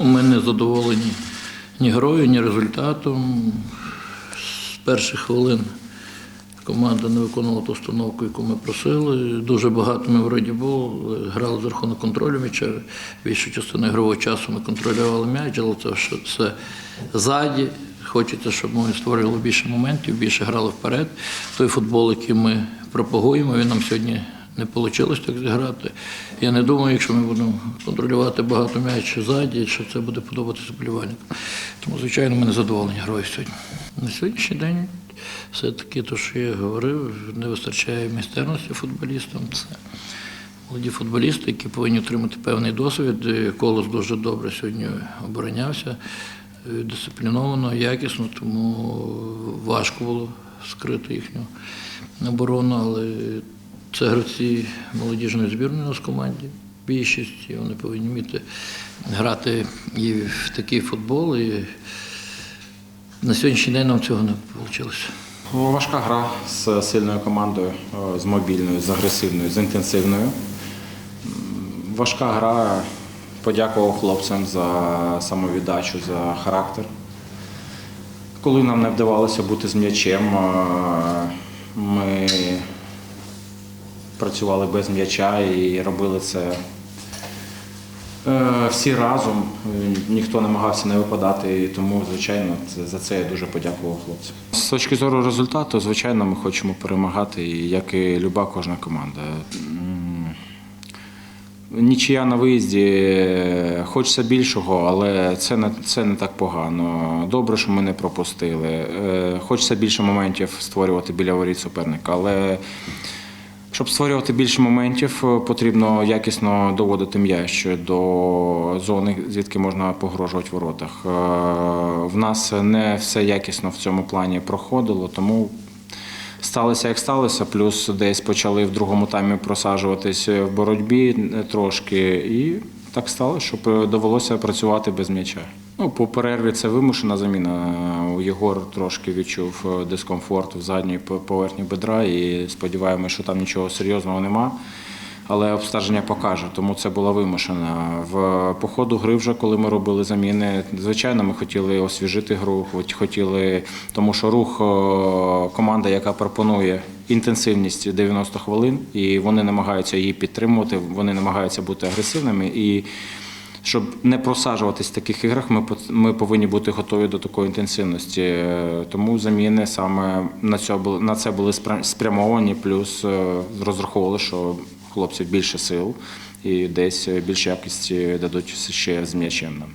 Ми не задоволені ні грою, ні результатом. З перших хвилин команда не виконувала ту установку, яку ми просили. Дуже багато ми вроді були, грали за рахунок контролю м'яча. Більшу частину ігрового часу ми контролювали м'яч, але це що це ззаді. Хочеться, щоб ми створювали більше моментів, більше грали вперед. Той футбол, який ми пропагуємо, він нам сьогодні не вийшло так зіграти. Я не думаю, якщо ми будемо контролювати багато м'яч ззаді, що це буде подобатися болівальникам. Тому, звичайно, ми не задоволені грою сьогодні. На сьогоднішній день все-таки, те, що я говорив, не вистачає майстерності футболістам. Це молоді футболісти, які повинні отримати певний досвід. Колос дуже добре сьогодні оборонявся, дисципліновано, якісно, тому важко було скрити їхню оборону, але це гравці молодіжної збірної у нас команді. Більшість, вони повинні вміти грати і в такий футбол. І на сьогоднішній день нам цього не вийшло. Важка гра з сильною командою, е, з мобільною, з агресивною, з інтенсивною. Важка гра. Подякував хлопцям за самовіддачу, за характер. Коли нам не вдавалося бути з м'ячем, е, працювали без м'яча і робили це е, всі разом. Ніхто намагався не випадати, і тому, звичайно, за це я дуже подякував хлопцям. З точки зору результату, звичайно, ми хочемо перемагати, як і люба кожна команда. Нічия на виїзді, хочеться більшого, але це не, це не так погано. Добре, що ми не пропустили. Е, Хочеться більше моментів створювати біля воріт суперника, але щоб створювати більше моментів, е, потрібно якісно доводити м'яч до зони, звідки можна погрожувати воротах. Е, В нас не все якісно в цьому плані проходило, тому сталося як сталося. Плюс десь почали в другому таймі просаджуватись в боротьбі трошки, і так стало, що е, довелося працювати без м'яча. Ну, по перерві це вимушена заміна. Єгор трошки відчув е, дискомфорт в задній поверхні бедра і сподіваємося, що там нічого серйозного нема. Але обстеження покаже, тому це була вимушена. В по ходу гри вже, коли ми робили заміни, звичайно, ми хотіли освіжити гру, хотіли, тому що рух команда, яка пропонує інтенсивність 90 хвилин, і вони намагаються її підтримувати, вони намагаються бути агресивними. І щоб не просаджуватись в таких іграх, ми, ми повинні бути готові до такої інтенсивності. Е, Тому заміни саме на, це були спря- спрямовані, плюс е, розраховували, що хлопців більше сил і десь більше якості дадуть ще з м'ячем нам.